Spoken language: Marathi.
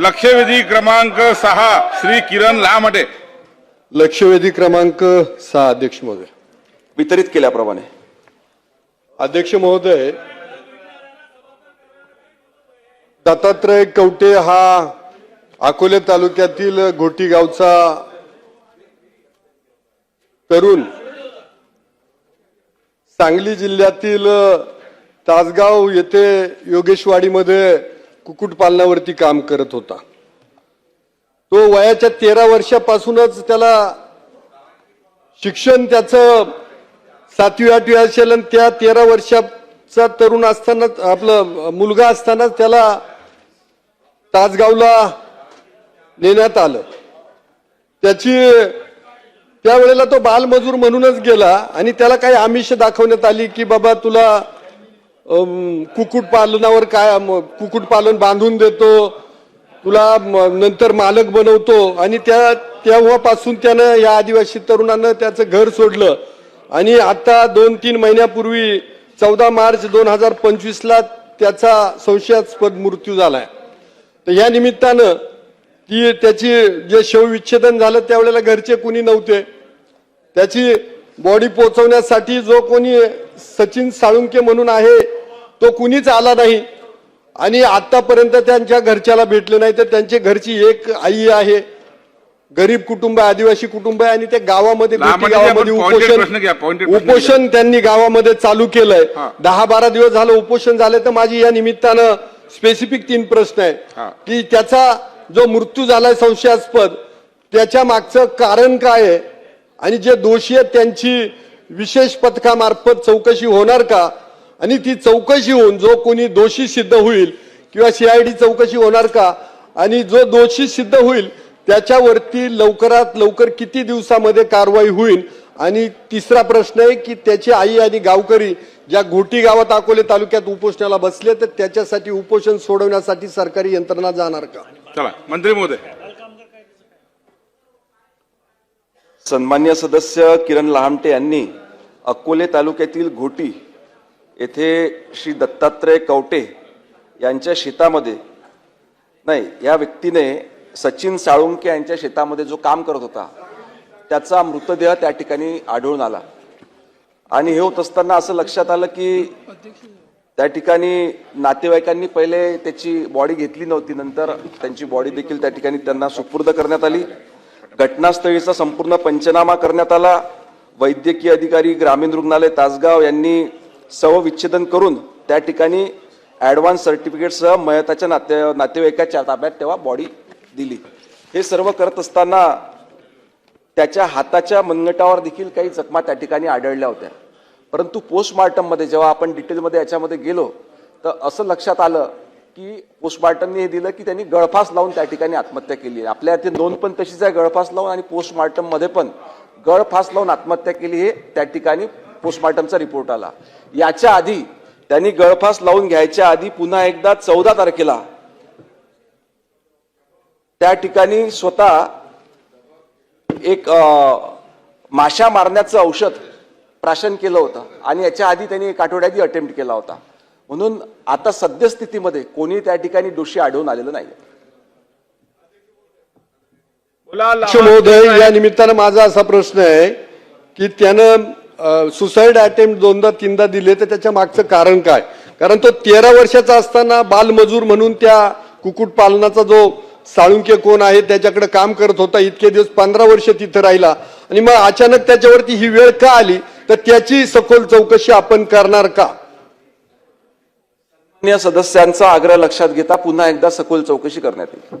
लक्षवेधी क्रमांक सहा श्री किरण लामटे. लक्षवेधी क्रमांक सहा अध्यक्ष महोदय. वितरित केल्याप्रमाणे. अध्यक्ष महोदय दत्तात्रय कवटे हा अकोले तालुक्यातील घोटी गावचा तरुण. सांगली जिल्ह्यातील तासगाव येथे योगेशवाडीमध्ये कुक्कुटपालनावरती काम करत होता. तो वयाच्या तेरा वर्षापासूनच त्याला शिक्षण त्याचं सातवी आठवी असेल आणि त्या तेरा वर्षाचा तरुण असताना आपलं मुलगा असताना त्याला तासगावला नेण्यात आलं. त्याची त्यावेळेला तो बालमजूर म्हणूनच गेला आणि त्याला काही आमिष दाखवण्यात आली की बाबा तुला कुक्कुटपालनावर काय म, कुक्कुटपालन बांधून देतो तुला नंतर मालक बनवतो. आणि त्या तेव्हापासून त्यानं या आदिवासी तरुणानं त्याचं घर सोडलं. आणि आता दोन तीन महिन्यापूर्वी चौदा मार्च दोन हजार पंचवीसला त्याचा संशयास्पद मृत्यू झालाय. तर या निमित्तानं ती त्याची जे शवविच्छेदन झालं त्यावेळेला घरचे कुणी नव्हते. त्याची बॉडी पोचवण्यासाठी जो कोणी सचिन साळुंके म्हणून आहे तो कुणीच आला नाही. आणि आतापर्यंत त्यांच्या घरच्याला भेटले नाही तर त्यांची घरची एक आई आहे. गरीब कुटुंब आहे आदिवासी कुटुंब आहे आणि ते गावामध्ये गावामध्ये उपोषण उपोषण त्यांनी गावामध्ये चालू केलंय. दहा बारा दिवस झालं उपोषण झालं तर माझी या निमित्तानं स्पेसिफिक तीन प्रश्न आहे. की त्याचा जो मृत्यू झालाय संशयास्पद त्याच्या मागचं कारण काय आहे? आणि जे दोषी आहेत त्यांची विशेष पथकामार्फत चौकशी होणार का? आणि ती चौकशी होऊन जो कोणी दोषी सिद्ध होईल किंवा सीआयडी चौकशी होणार का आणि जो दोषी सिद्ध होईल त्याच्यावरती लवकरात लवकर किती दिवसामध्ये कारवाई होईल? आणि तिसरा प्रश्न आहे की त्याची आई आणि गावकरी ज्या घोटी गावात अकोले तालुक्यात उपोषणाला बसले तर त्याच्यासाठी उपोषण सोडवण्यासाठी सरकारी यंत्रणा जाणार का? चला मंत्री महोदय. सन्मान्य सदस्य किरण लहामटे यांनी अकोले तालुक्यातील घोटी येथे श्री दत्तात्रय कवटे यांच्या शेतामध्ये नाही या व्यक्तीने सचिन साळुंके यांच्या शेतामध्ये जो काम करत होता त्याचा मृतदेह त्या ठिकाणी आढळून आला. आणि हे होत असताना असं लक्षात आलं की त्या ठिकाणी नातेवाईकांनी पहिले त्याची बॉडी घेतली नव्हती नंतर त्यांची बॉडी देखील त्या ठिकाणी त्यांना सुपूर्द करण्यात आली. घटनास्थळीचा संपूर्ण पंचनामा करण्यात आला. वैद्यकीय अधिकारी ग्रामीण रुग्णालय तासगाव यांनी सवविच्छेदन करून त्या ठिकाणी ॲडव्हान्स सर्टिफिकेटसह मयताच्या नाते नातेवाईकाच्या ताब्यात तेव्हा बॉडी दिली. हे सर्व करत असताना त्याच्या हाताच्या मनगटावर देखील काही जखमा त्या ठिकाणी आढळल्या होत्या. परंतु पोस्टमार्टममध्ये जेव्हा आपण डिटेलमध्ये याच्यामध्ये गेलो तर असं लक्षात आलं की पोस्टमार्टमने हे दिलं की त्यांनी गळफास लावून त्या ठिकाणी आत्महत्या केली. आहे आपल्या इथे नोंद पण तशीच आहे गळफास लावून आणि पोस्टमार्टममध्ये पण गळफास लावून आत्महत्या केली हे त्या ठिकाणी पोस्टमार्टमचा रिपोर्ट आला. याच्या आधी त्यांनी गळफास लावून घ्यायच्या आधी पुन्हा एकदा चौदा तारखेला त्या ठिकाणी स्वतः एक माशा मारण्याचं औषध प्राशन केलं होतं आणि याच्या आधी त्यांनी एक आठवड्याआधी अटेम्प्ट केला होता. म्हणून आता सद्यस्थितीमध्ये कोणी त्या ठिकाणी दोषी आढळून आलेलं नाही महोदय या निमित्तानं माझा असा प्रश्न आहे की त्यानं सुसाईड अटेम्प्ट दोनदा तीनदा दिले तर त्याच्या मागचं कारण काय? कारण तो तेरा वर्षाचा असताना बालमजूर म्हणून त्या कुक्कुटपालनाचा जो साळुंके कोण आहे त्याच्याकडे काम करत होता इतके दिवस पंधरा वर्ष तिथं राहिला. आणि मग अचानक त्याच्यावरती ही वेळ का आली? तर त्याची सखोल चौकशी आपण करणार का? सदस्यांचा आग्रह लक्षात घेता पुन्हा एकदा सखोल चौकशी करण्यात येईल.